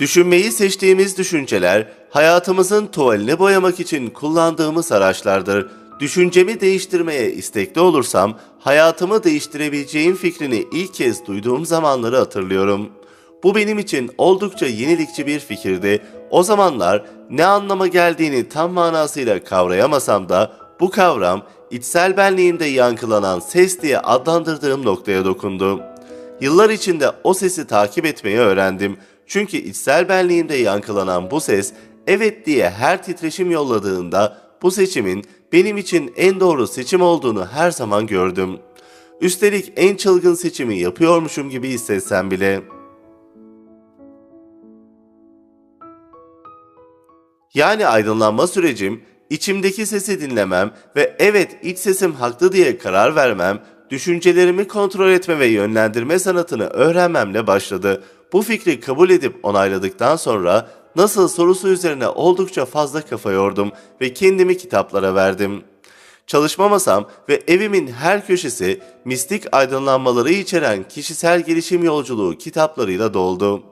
Düşünmeyi seçtiğimiz düşünceler, hayatımızın tuvalini boyamak için kullandığımız araçlardır. Düşüncemi değiştirmeye istekli olursam, hayatımı değiştirebileceğim fikrini ilk kez duyduğum zamanları hatırlıyorum. Bu benim için oldukça yenilikçi bir fikirdi. O zamanlar ne anlama geldiğini tam manasıyla kavrayamasam da bu kavram içsel benliğimde yankılanan ses diye adlandırdığım noktaya dokundu. Yıllar içinde o sesi takip etmeyi öğrendim. Çünkü içsel benliğimde yankılanan bu ses evet diye her titreşim yolladığında bu seçimin benim için en doğru seçim olduğunu her zaman gördüm. Üstelik en çılgın seçimi yapıyormuşum gibi hissetsem bile. Yani aydınlanma sürecim, içimdeki sesi dinlemem ve evet iç sesim haklı diye karar vermem, düşüncelerimi kontrol etme ve yönlendirme sanatını öğrenmemle başladı. Bu fikri kabul edip onayladıktan sonra nasıl sorusu üzerine oldukça fazla kafa yordum ve kendimi kitaplara verdim. Çalışma masam ve evimin her köşesi mistik aydınlanmaları içeren kişisel gelişim yolculuğu kitaplarıyla doldu.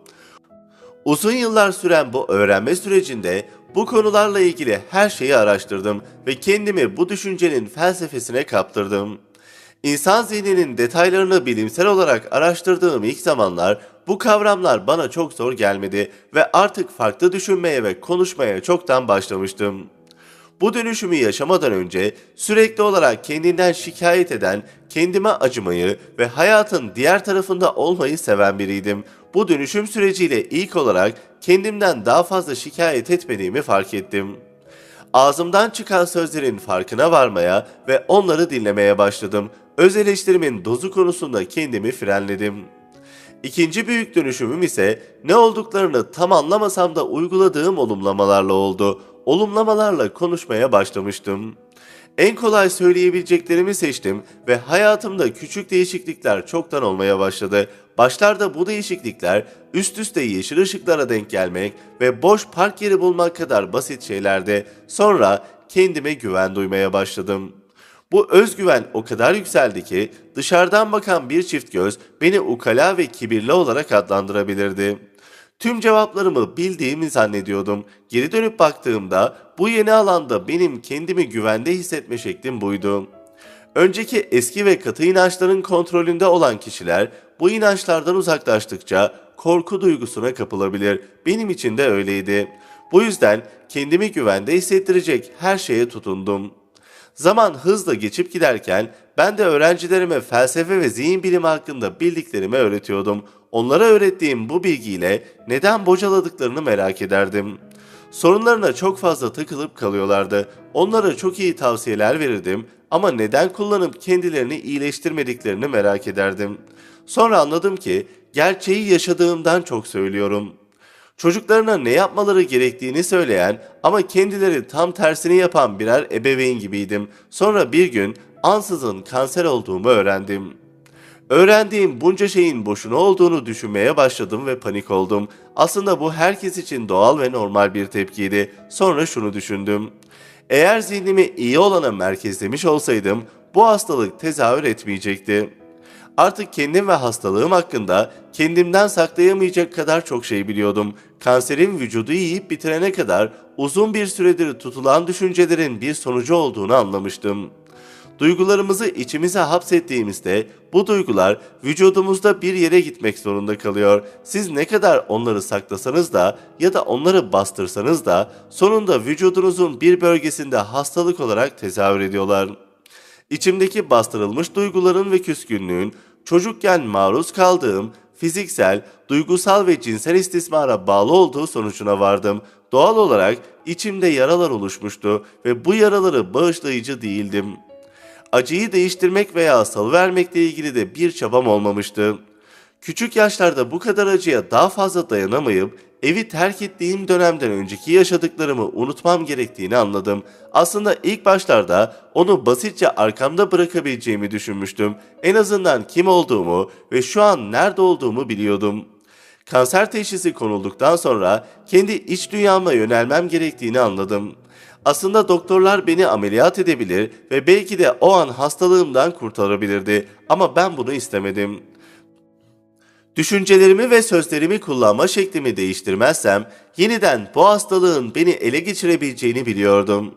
Uzun yıllar süren bu öğrenme sürecinde bu konularla ilgili her şeyi araştırdım ve kendimi bu düşüncenin felsefesine kaptırdım. İnsan zihninin detaylarını bilimsel olarak araştırdığım ilk zamanlar bu kavramlar bana çok zor gelmedi ve artık farklı düşünmeye ve konuşmaya çoktan başlamıştım. Bu dönüşümü yaşamadan önce sürekli olarak kendinden şikayet eden, kendime acımayı ve hayatın diğer tarafında olmayı seven biriydim. Bu dönüşüm süreciyle ilk olarak kendimden daha fazla şikayet etmediğimi fark ettim. Ağzımdan çıkan sözlerin farkına varmaya ve onları dinlemeye başladım. Öz eleştirimin dozu konusunda kendimi frenledim. İkinci büyük dönüşümüm ise ne olduklarını tam anlamasam da uyguladığım olumlamalarla oldu. Olumlamalarla konuşmaya başlamıştım. En kolay söyleyebileceklerimi seçtim ve hayatımda küçük değişiklikler çoktan olmaya başladı. Başlarda bu değişiklikler üst üste yeşil ışıklara denk gelmek ve boş park yeri bulmak kadar basit şeylerdi. Sonra kendime güven duymaya başladım. Bu özgüven o kadar yükseldi ki dışarıdan bakan bir çift göz beni ukala ve kibirli olarak adlandırabilirdi. Tüm cevaplarımı bildiğimi zannediyordum. Geri dönüp baktığımda bu yeni alanda benim kendimi güvende hissetme şeklim buydu. Önceki eski ve katı inançların kontrolünde olan kişiler bu inançlardan uzaklaştıkça korku duygusuna kapılabilir. Benim için de öyleydi. Bu yüzden kendimi güvende hissettirecek her şeye tutundum. Zaman hızla geçip giderken ben de öğrencilerime felsefe ve zihin bilimi hakkında bildiklerimi öğretiyordum. Onlara öğrettiğim bu bilgiyle neden bocaladıklarını merak ederdim. Sorunlarına çok fazla takılıp kalıyorlardı. Onlara çok iyi tavsiyeler verirdim ama neden kullanıp kendilerini iyileştirmediklerini merak ederdim. Sonra anladım ki gerçeği yaşadığımdan çok söylüyorum. Çocuklarına ne yapmaları gerektiğini söyleyen ama kendileri tam tersini yapan birer ebeveyn gibiydim. Sonra bir gün ansızın kanser olduğumu öğrendim. Öğrendiğim bunca şeyin boşuna olduğunu düşünmeye başladım ve panik oldum. Aslında bu herkes için doğal ve normal bir tepkiydi. Sonra şunu düşündüm. Eğer zihnimi iyi olana merkezlemiş olsaydım bu hastalık tezahür etmeyecekti. Artık kendim ve hastalığım hakkında kendimden saklayamayacak kadar çok şey biliyordum. Kanserin vücudu yiyip bitirene kadar uzun bir süredir tutulan düşüncelerin bir sonucu olduğunu anlamıştım. Duygularımızı içimize hapsettiğimizde bu duygular vücudumuzda bir yere gitmek zorunda kalıyor. Siz ne kadar onları saklasanız da ya da onları bastırsanız da sonunda vücudunuzun bir bölgesinde hastalık olarak tezahür ediyorlar. İçimdeki bastırılmış duyguların ve küskünlüğün çocukken maruz kaldığım fiziksel, duygusal ve cinsel istismara bağlı olduğu sonucuna vardım. Doğal olarak içimde yaralar oluşmuştu ve bu yaraları bağışlayıcı değildim. Acıyı değiştirmek veya salıvermekle ilgili de bir çabam olmamıştı. Küçük yaşlarda bu kadar acıya daha fazla dayanamayıp evi terk ettiğim dönemden önceki yaşadıklarımı unutmam gerektiğini anladım. Aslında ilk başlarda onu basitçe arkamda bırakabileceğimi düşünmüştüm. En azından kim olduğumu ve şu an nerede olduğumu biliyordum. Kanser teşhisi konulduktan sonra kendi iç dünyama yönelmem gerektiğini anladım. Aslında doktorlar beni ameliyat edebilir ve belki de o an hastalığımdan kurtarabilirdi ama ben bunu istemedim. Düşüncelerimi ve sözlerimi kullanma şeklimi değiştirmezsem yeniden bu hastalığın beni ele geçirebileceğini biliyordum.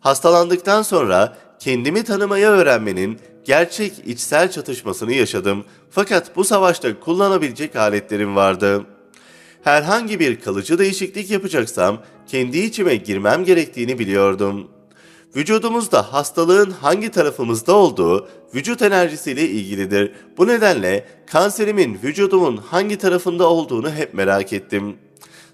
Hastalandıktan sonra kendimi tanımayı öğrenmenin gerçek içsel çatışmasını yaşadım. Fakat bu savaşta kullanabilecek aletlerim vardı. Herhangi bir kalıcı değişiklik yapacaksam kendi içime girmem gerektiğini biliyordum. Vücudumuzda hastalığın hangi tarafımızda olduğu vücut enerjisiyle ilgilidir. Bu nedenle kanserimin vücudumun hangi tarafında olduğunu hep merak ettim.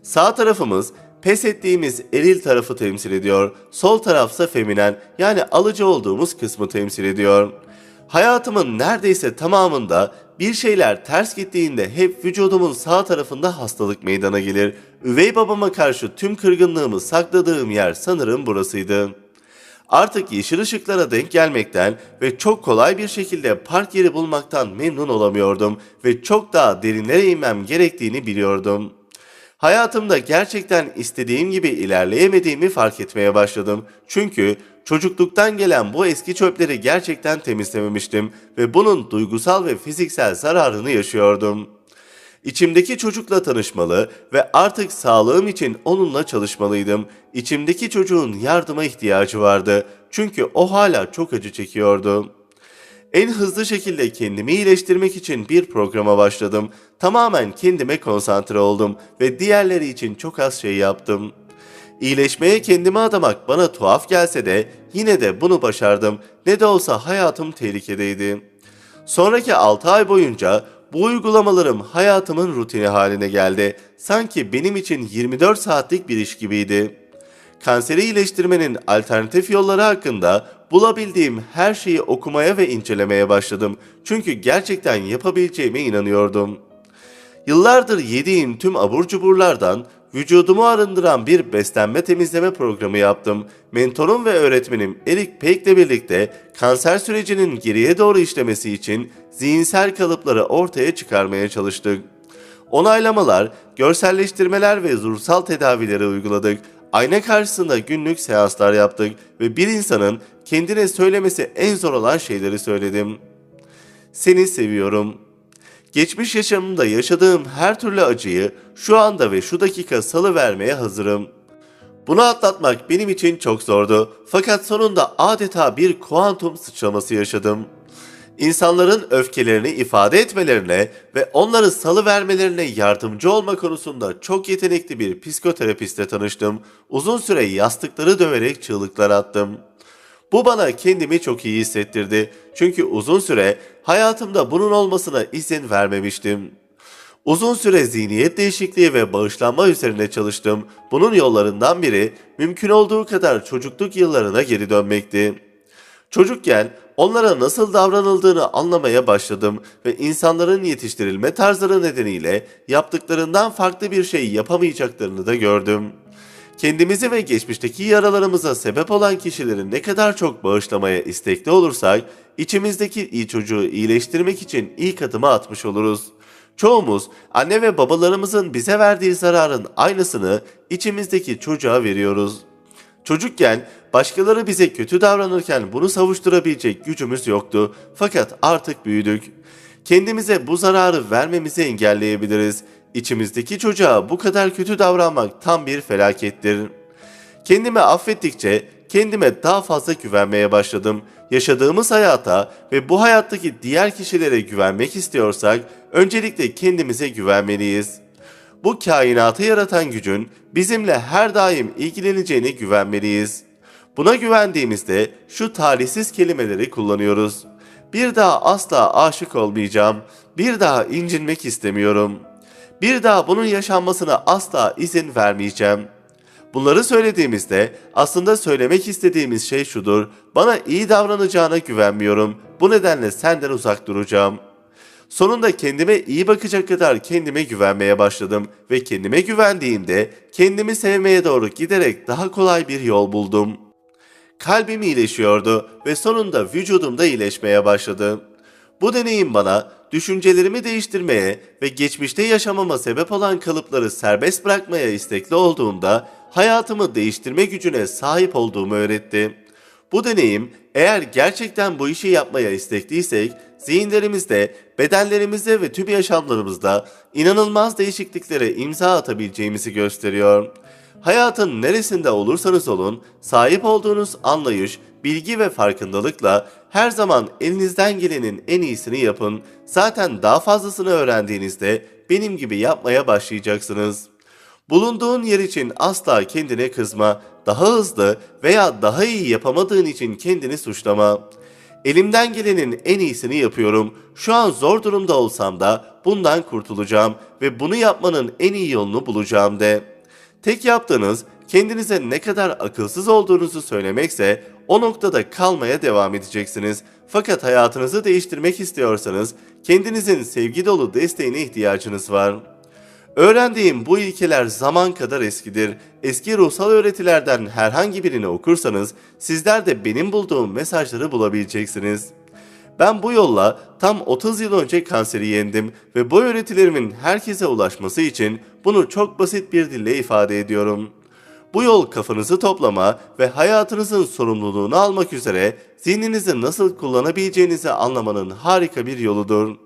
Sağ tarafımız pes ettiğimiz eril tarafı temsil ediyor. Sol tarafsa feminen yani alıcı olduğumuz kısmı temsil ediyor. Hayatımın neredeyse tamamında bir şeyler ters gittiğinde hep vücudumun sağ tarafında hastalık meydana gelir. Üvey babama karşı tüm kırgınlığımı sakladığım yer sanırım burasıydı. Artık yeşil ışıklara denk gelmekten ve çok kolay bir şekilde park yeri bulmaktan memnun olamıyordum ve çok daha derinlere inmem gerektiğini biliyordum. Hayatımda gerçekten istediğim gibi ilerleyemediğimi fark etmeye başladım. Çünkü çocukluktan gelen bu eski çöpleri gerçekten temizlememiştim ve bunun duygusal ve fiziksel zararını yaşıyordum. İçimdeki çocukla tanışmalı ve artık sağlığım için onunla çalışmalıydım. İçimdeki çocuğun yardıma ihtiyacı vardı. Çünkü o hala çok acı çekiyordu. En hızlı şekilde kendimi iyileştirmek için bir programa başladım. Tamamen kendime konsantre oldum ve diğerleri için çok az şey yaptım. İyileşmeye kendimi adamak bana tuhaf gelse de yine de bunu başardım. Ne de olsa hayatım tehlikedeydi. Sonraki 6 ay boyunca bu uygulamalarım hayatımın rutini haline geldi. Sanki benim için 24 saatlik bir iş gibiydi. Kanseri iyileştirmenin alternatif yolları hakkında bulabildiğim her şeyi okumaya ve incelemeye başladım. Çünkü gerçekten yapabileceğime inanıyordum. Yıllardır yediğim tüm abur cuburlardan vücudumu arındıran bir beslenme temizleme programı yaptım. Mentorum ve öğretmenim Erik Peck'le birlikte kanser sürecinin geriye doğru işlemesi için zihinsel kalıpları ortaya çıkarmaya çalıştık. Onaylamalar, görselleştirmeler ve ruhsal tedavileri uyguladık. Ayna karşısında günlük seanslar yaptık ve bir insanın kendine söylemesi en zor olan şeyleri söyledim. Seni seviyorum. Geçmiş yaşamımda yaşadığım her türlü acıyı şu anda ve şu dakika salı vermeye hazırım. Bunu atlatmak benim için çok zordu. Fakat sonunda adeta bir kuantum sıçraması yaşadım. İnsanların öfkelerini ifade etmelerine ve onları salı vermelerine yardımcı olma konusunda çok yetenekli bir psikoterapistle tanıştım. Uzun süre yastıkları döverek çığlıklar attım. Bu bana kendimi çok iyi hissettirdi. Çünkü uzun süre hayatımda bunun olmasına izin vermemiştim. Uzun süre zihniyet değişikliği ve bağışlanma üzerine çalıştım. Bunun yollarından biri mümkün olduğu kadar çocukluk yıllarına geri dönmekti. Çocukken onlara nasıl davranıldığını anlamaya başladım ve insanların yetiştirilme tarzları nedeniyle yaptıklarından farklı bir şey yapamayacaklarını da gördüm. Kendimizi ve geçmişteki yaralarımıza sebep olan kişilerin ne kadar çok bağışlamaya istekli olursak, içimizdeki iyi çocuğu iyileştirmek için ilk adımı atmış oluruz. Çoğumuz anne ve babalarımızın bize verdiği zararın aynısını içimizdeki çocuğa veriyoruz. Çocukken başkaları bize kötü davranırken bunu savuşturabilecek gücümüz yoktu. Fakat artık büyüdük. Kendimize bu zararı vermemizi engelleyebiliriz. İçimizdeki çocuğa bu kadar kötü davranmak tam bir felakettir. Kendimi affettikçe kendime daha fazla güvenmeye başladım. Yaşadığımız hayata ve bu hayattaki diğer kişilere güvenmek istiyorsak öncelikle kendimize güvenmeliyiz. Bu kainatı yaratan gücün bizimle her daim ilgileneceğine güvenmeliyiz. Buna güvendiğimizde şu talihsiz kelimeleri kullanıyoruz. Bir daha asla aşık olmayacağım. Bir daha incinmek istemiyorum. Bir daha bunun yaşanmasına asla izin vermeyeceğim. Bunları söylediğimizde aslında söylemek istediğimiz şey şudur. Bana iyi davranacağına güvenmiyorum. Bu nedenle senden uzak duracağım. Sonunda kendime iyi bakacak kadar kendime güvenmeye başladım ve kendime güvendiğimde kendimi sevmeye doğru giderek daha kolay bir yol buldum. Kalbim iyileşiyordu ve sonunda vücudumda iyileşmeye başladı. Bu deneyim bana düşüncelerimi değiştirmeye ve geçmişte yaşamama sebep olan kalıpları serbest bırakmaya istekli olduğumda hayatımı değiştirme gücüne sahip olduğumu öğretti. Bu deneyim eğer gerçekten bu işi yapmaya istekliysek zihinlerimizde, bedenlerimizde ve tüm yaşamlarımızda inanılmaz değişikliklere imza atabileceğimizi gösteriyor. Hayatın neresinde olursanız olun sahip olduğunuz anlayış, bilgi ve farkındalıkla her zaman elinizden gelenin en iyisini yapın. Zaten daha fazlasını öğrendiğinizde benim gibi yapmaya başlayacaksınız. Bulunduğun yer için asla kendine kızma, daha hızlı veya daha iyi yapamadığın için kendini suçlama. Elimden gelenin en iyisini yapıyorum. Şu an zor durumda olsam da bundan kurtulacağım ve bunu yapmanın en iyi yolunu bulacağım de. Tek yaptığınız kendinize ne kadar akılsız olduğunuzu söylemekse o noktada kalmaya devam edeceksiniz. Fakat hayatınızı değiştirmek istiyorsanız kendinizin sevgi dolu desteğine ihtiyacınız var. Öğrendiğim bu ilkeler zaman kadar eskidir. Eski ruhsal öğretilerden herhangi birini okursanız sizler de benim bulduğum mesajları bulabileceksiniz. Ben bu yolla tam 30 yıl önce kanseri yendim ve bu öğretilerimin herkese ulaşması için bunu çok basit bir dille ifade ediyorum. Bu yol kafanızı toplama ve hayatınızın sorumluluğunu almak üzere zihninizi nasıl kullanabileceğinizi anlamanın harika bir yoludur.